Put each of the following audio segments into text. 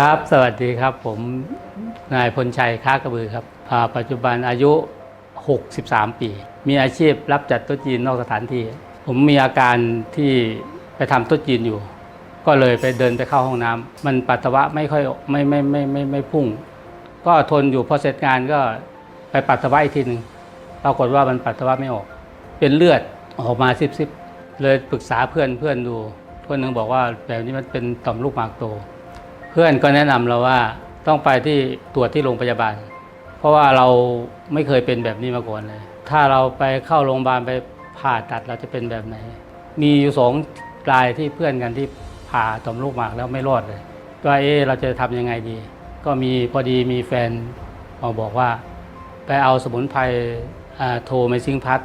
ครับ สวัสดีครับ ผมนายพลชัยค้ากระบือครับปัจจุบันอายุ 63 ปี มีอาชีพรับจัดโต๊ะจีนนอกสถานที่ ผมมีอาการที่ไปทำโต๊ะจีนอยู่ ก็เลยไปเดินไปเข้าห้องน้ำมันปัสสาวะไม่ค่อยไม่ไม่ไม่ไม่ไม่ไม่พุ่ง ก็ทนอยู่พอเสร็จงานก็ไปปัสสาวะอีกทีหนึ่งปรากฏว่ามันปัสสาวะไม่ออก เป็นเลือดออกมาซิบๆเลยปรึกษาเพื่อนเพื่อนดูเพื่อนหนึ่งบอกว่าแบบนี้มันเป็นต่อมลูกหมากโต พื่อนก็แนะนำเราว่าต้องไปที่ตรวจที่โรงพยาบาล เพราะว่าเราไม่เคยเป็นแบบนี้มาก่อนเลย ถ้าเราไปเข้าโรงพยาบาลไปผ่าตัดเราจะเป็นแบบไหน มีอยู่สองรายที่เพื่อนกันที่ผ่าต่อมลูกหมากแล้วไม่รอดเลยก็เอ๊เราจะทำยังไงดี ก็มีพอดีมีแฟนมาบอกว่า ไปเอาสมุนไพรอ่าโทรไมซิงพัด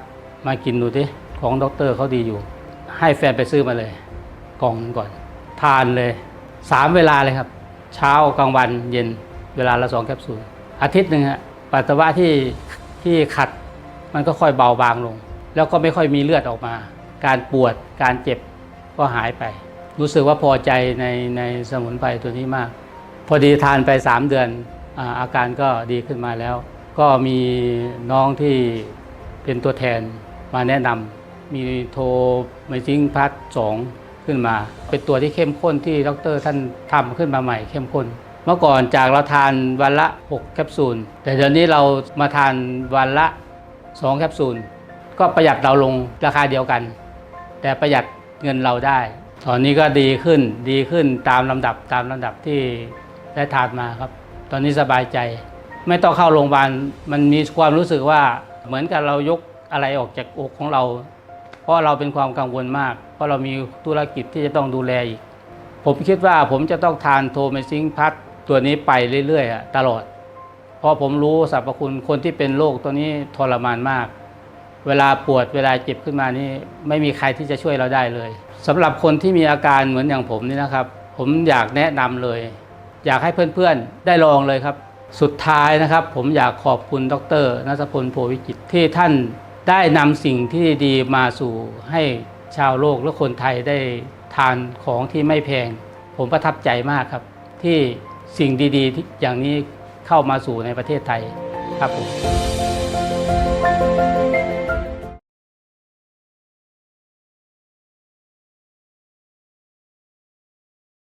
มากินดูดิของด็อกเตอร์เขาดีอยู่ ให้แฟนไปซื้อมาเลยกล่องก่อน ทานเลย สามเวลาเลยครับ เช้ากลางวันเย็นเวลาละสองแคปซูลอาทิตย์หนึ่งฮะปัสสาวะที่ที่ขัดมันก็ค่อยเบาบางลง แล้วก็ไม่ค่อยมีเลือดออกมา การปวดการเจ็บก็หายไป รู้สึกว่าพอใจในในสมุนไพรตัวนี้มาก พอดีทานไป 3 เดือนอาอาการก็ดีขึ้นมาแล้ว ก็มีน้องที่เป็นตัวแทนมาแนะนำมีโทรไมซิงพัดสอง ขึ้นมา เป็นตัวที่เข้มข้นที่ดรท่านทำขึ้นมาใหม่เข้มข้น เมื่อก่อนจากเราทานวันละ 6 แคปซูล แต่เดี๋ยวนี้เรามาทานวันละ 2 แคปซูล ก็ประหยัดเราลงราคาเดียวกัน แต่ประหยัดเงินเราได้ ตอนนี้ก็ดีขึ้นดีขึ้นตามลำดับตามลำดับที่ได้ทานมาครับ ตอนนี้สบายใจ ไม่ต้องเข้าโรงพยาบาลมันมีความรู้สึกว่าเหมือนกับเรายกอะไรออกจากอกของเรา ราะเราเป็นความกังวลมาก เพราะเรามีธุรกิจที่จะต้องดูแลอีก ผมคิดว่าผมจะต้องทานโทเมซิงพัทตัวนี้ไปเรื่อยๆตลอด เพราะผมรู้สรรพคุณคนที่เป็นโรคตัวนี้ทรมานมาก เวลาปวดเวลาเจ็บขึ้นมานี่ไม่มีใครที่จะช่วยเราได้เลยสำหรับคนที่มีอาการเหมือนอย่างผมนี่นะครับ ผมอยากแนะนำเลย อยากให้เพื่อนๆได้ลองเลยครับ สุดท้ายนะครับ ผมอยากขอบคุณดรนัทพลโพวิจิตที่ท่าน ได้นำสิ่งที่ดีมาสู่ให้ชาวโลกและคนไทยได้ทานของที่ไม่แพง ผมประทับใจมากครับ ที่สิ่งดีๆอย่างนี้เข้ามาสู่ในประเทศไทยครับผม